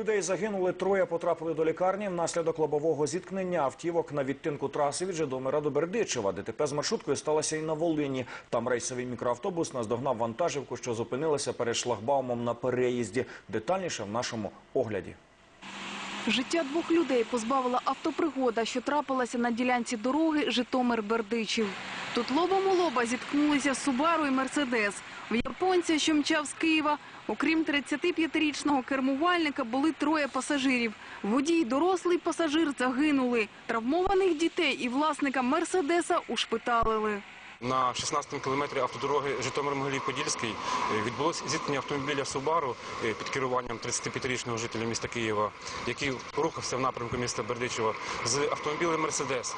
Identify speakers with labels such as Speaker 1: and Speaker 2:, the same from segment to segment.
Speaker 1: людей загинули, троє потрапили до лікарні внаслідок лобового зіткнення автівок на відтинку траси від Житомира до Бердичева. ДТП з маршруткою сталося і на Волині. Там рейсовий мікроавтобус наздогнав вантажівку, що зупинилася перед шлагбаумом на переїзді. Детальніше в нашому огляді.
Speaker 2: Життя двох людей позбавила автопригода, що трапилася на ділянці дороги Житомир-Бердичів. Тут лобом у лоба зіткнулися Субару і Мерседес. В японця, що мчав з Києва, окрім 35-річного кермувальника, були троє пасажирів. Водій, дорослий пасажир загинули. Травмованих дітей і власника Мерседеса ушпиталили.
Speaker 3: На 16-му кілометрі автодороги Житомир-Могилів-Подільський е, відбулося зіткнення автомобіля «Субару» е, під керуванням 35-річного жителя міста Києва, який рухався в напрямку міста Бердичева, з автомобілем «Мерседес»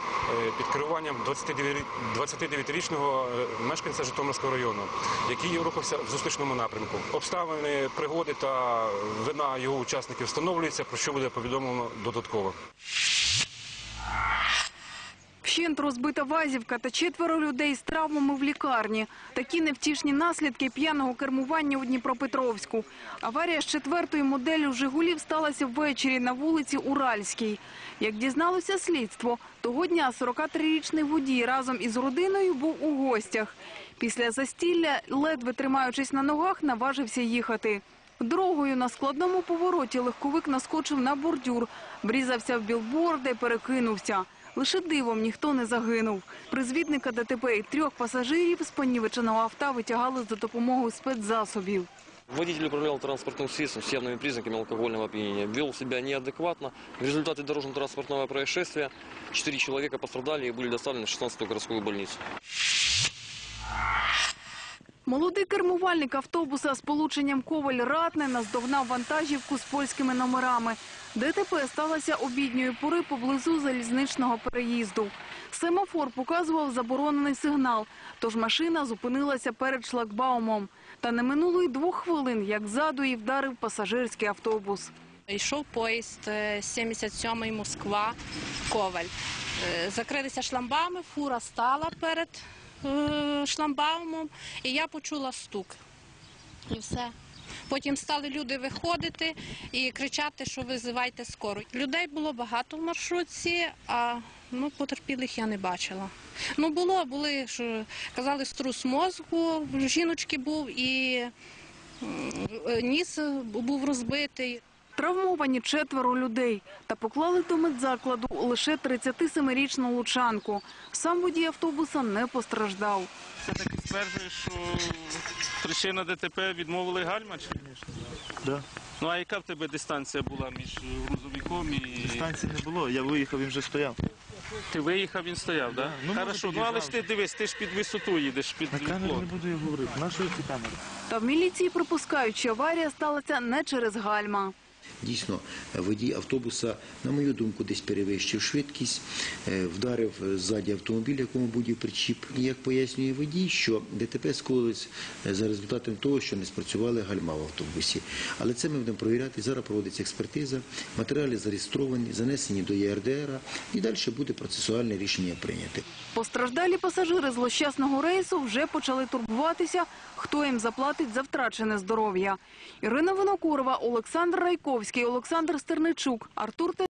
Speaker 3: е, під керуванням 29 29-річного е, мешканця Житомирського району, який рухався в зустрічному напрямку. Обставини пригоди та вина його учасників встановлюються, про що буде повідомлено додатково.
Speaker 2: Вщент розбита вазівка та четверо людей з травмами в лікарні. Такі невтішні наслідки п'яного кермування у Дніпропетровську. Аварія з четвертою моделлю «Жигулів» сталася ввечері на вулиці Уральській. Як дізналося слідство, того дня 43-річний водій разом із родиною був у гостях. Після застілля, ледве тримаючись на ногах, наважився їхати. Дорогою на складному повороті легковик наскочив на бордюр, врізався в білборди перекинувся. Лише дивом ніхто не загинув. Призвідника ДТП і трьох пасажирів з понівеченого авто витягали за допомогою спецзасобів.
Speaker 4: Водитель управлял транспортным средством с явными признаками алкогольного опьянения. Вел себя неадекватно. В результате дорожно-транспортного происшествия четыре человека пострадали и были доставлены в 16-ю городскую больницу.
Speaker 2: Молодий кермувальник автобуса з полученням Коваль-Ратне наздогнав вантажівку з польськими номерами. ДТП сталося обідньої пори поблизу залізничного переїзду. Семафор показував заборонений сигнал, тож машина зупинилася перед шлагбаумом. Та не минуло й двох хвилин, як ззаду її вдарив пасажирський автобус.
Speaker 5: Йшов поїзд е, 77-й Москва, Коваль. Е, Закрилися шламбами, фура стала перед е, шламбаумом, і я почула стук. І все. Потім стали люди виходити і кричати, що визивайте скору. Людей було багато в маршрутці, а ну, потерпілих я не бачила. Ну, було, були, що казали, струс мозку, жіночки був і е, ніс був розбитий.
Speaker 2: Травмовані четверо людей та поклали до медзакладу лише 37-річну лучанку. Сам водій автобуса не постраждав.
Speaker 6: Це так стверджує, що причина ДТП відмовили гальма? Чи?
Speaker 7: Да.
Speaker 6: Ну а яка в тебе дистанція була між грузовиком і.
Speaker 7: Станції не було, я виїхав, він вже стояв.
Speaker 6: Ти виїхав, він стояв, так?
Speaker 7: ну,
Speaker 6: Да? Хорошо, ну але ж ти дивись, ти ж під висоту їдеш, під
Speaker 7: На камеру не буду я говорити. Нашої ці камери.
Speaker 2: Та в міліції припускають, що аварія сталася не через гальма.
Speaker 8: Дійсно, водій автобуса, на мою думку, десь перевищив швидкість, е, вдарив ззаді автомобіль, якому будів причіп. І як пояснює водій, що ДТП скоїлось е, за результатом того, що не спрацювали гальма в автобусі. Але це ми будемо провіряти. Зараз проводиться експертиза, матеріали зареєстровані, занесені до ЄРДР, і далі буде процесуальне рішення прийняти.
Speaker 2: Постраждалі пасажири злощасного рейсу вже почали турбуватися, хто їм заплатить за втрачене здоров'я. Ірина Винокурова, Олександр Райковський, Олександр Стерничук, Артур